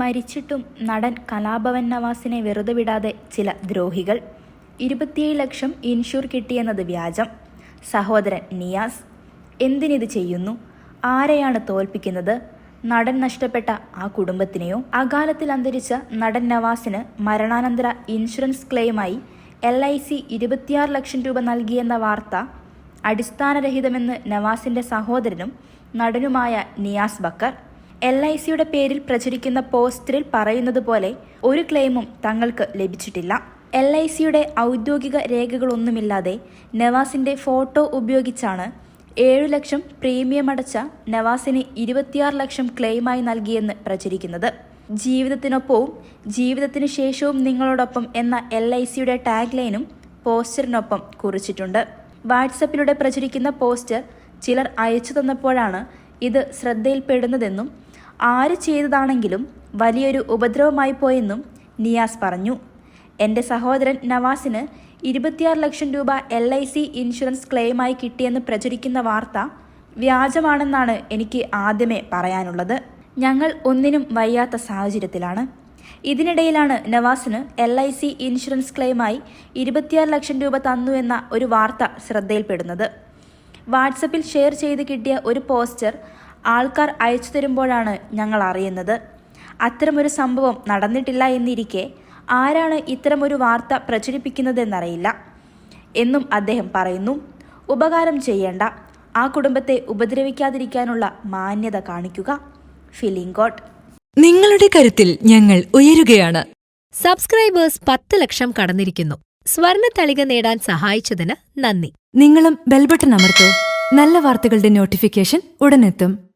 മരിച്ചിട്ടും നടൻ കലാഭവൻ നവാസിനെ വെറുതെ വിടാതെ ചില ദ്രോഹികൾ. ഇരുപത്തിയേഴ് ലക്ഷം ഇൻഷൂർ കിട്ടിയെന്നത് വ്യാജം. സഹോദരൻ നിയാസ് എന്തിനിത് ചെയ്യുന്നു? ആരെയാണ് തോൽപ്പിക്കുന്നത്? നടൻ നഷ്ടപ്പെട്ട ആ കുടുംബത്തിനെയോ? അകാലത്തിൽ അന്തരിച്ച നടൻ നവാസിന് മരണാനന്തര ഇൻഷുറൻസ് ക്ലെയിമായി എൽ ഐ സി ഇരുപത്തിയാറ് ലക്ഷം രൂപ നൽകിയെന്ന വാർത്ത അടിസ്ഥാനരഹിതമെന്ന് നവാസിന്റെ സഹോദരനും നടനുമായ നിയാസ് ബക്കർ. എൽ ഐ സിയുടെ പേരിൽ പ്രചരിക്കുന്ന പോസ്റ്ററിൽ പറയുന്നത് പോലെ ഒരു ക്ലെയിമും തങ്ങൾക്ക് ലഭിച്ചിട്ടില്ല. എൽ ഐ സിയുടെ ഔദ്യോഗിക രേഖകളൊന്നുമില്ലാതെ നവാസിന്റെ ഫോട്ടോ ഉപയോഗിച്ചാണ് ഏഴു ലക്ഷം പ്രീമിയം അടച്ച നവാസിന് ഇരുപത്തിയാറ് ലക്ഷം ക്ലെയിമായി നൽകിയെന്ന് പ്രചരിക്കുന്നത്. ജീവിതത്തിനൊപ്പവും ജീവിതത്തിന് ശേഷവും നിങ്ങളോടൊപ്പം എന്ന എൽ ഐ സിയുടെ ടാഗ് ലൈനും പോസ്റ്ററിനൊപ്പം കുറിച്ചിട്ടുണ്ട്. വാട്സപ്പിലൂടെ പ്രചരിക്കുന്ന പോസ്റ്റർ ചിലർ അയച്ചു തന്നപ്പോഴാണ് ഇത് ശ്രദ്ധയിൽപ്പെടുന്നതെന്നും ആര് ചെയ്തതാണെങ്കിലും വലിയൊരു ഉപദ്രവമായി പോയെന്നും നിയാസ് പറഞ്ഞു. എന്റെ സഹോദരൻ നവാസിന് ഇരുപത്തിയാറ് ലക്ഷം രൂപ എൽ ഐ സി ഇൻഷുറൻസ് ക്ലെയിമായി കിട്ടിയെന്ന് പ്രചരിക്കുന്ന വാർത്ത വ്യാജമാണെന്നാണ് എനിക്ക് ആദ്യമേ പറയാനുള്ളത്. ഞങ്ങൾ ഒന്നിനും വയ്യാത്ത സാഹചര്യത്തിലാണ്. ഇതിനിടയിലാണ് നവാസിന് എൽ ഐ സി ഇൻഷുറൻസ് ക്ലെയിമായി ഇരുപത്തിയാറ് ലക്ഷം രൂപ തന്നു എന്ന ഒരു വാർത്ത ശ്രദ്ധയിൽപ്പെടുന്നത്. വാട്സപ്പിൽ ഷെയർ ചെയ്ത് കിട്ടിയ ഒരു പോസ്റ്റർ ആൾക്കാർ അയച്ചു തരുമ്പോഴാണ് ഞങ്ങൾ അറിയുന്നത്. അത്തരമൊരു സംഭവം നടന്നിട്ടില്ല എന്നിരിക്കെ ആരാണ് ഇത്തരമൊരു വാർത്ത പ്രചരിപ്പിക്കുന്നതെന്നറിയില്ല. എന്നും അദ്ദേഹം പറയുന്നു ഉപകാരം ചെയ്യേണ്ട. ആ കുടുംബത്തെ ഉപദ്രവിക്കാതിരിക്കാനുള്ള മാന്യത കാണിക്കുക. ഫീലിംഗ് ഗോഡ് നിങ്ങളുടെ കരുത്തിൽ ഞങ്ങൾ ഉയരുകയാണ്. സബ്സ്ക്രൈബേഴ്സ് പത്ത് ലക്ഷം കടന്നിരിക്കുന്നു. സ്വർണ തളിക നേടാൻ സഹായിച്ചതിന് നന്ദി. നിങ്ങളും ബെൽബട്ടൺ അമർത്തോ. നല്ല വാർത്തകളുടെ നോട്ടിഫിക്കേഷൻ ഉടനെത്തും.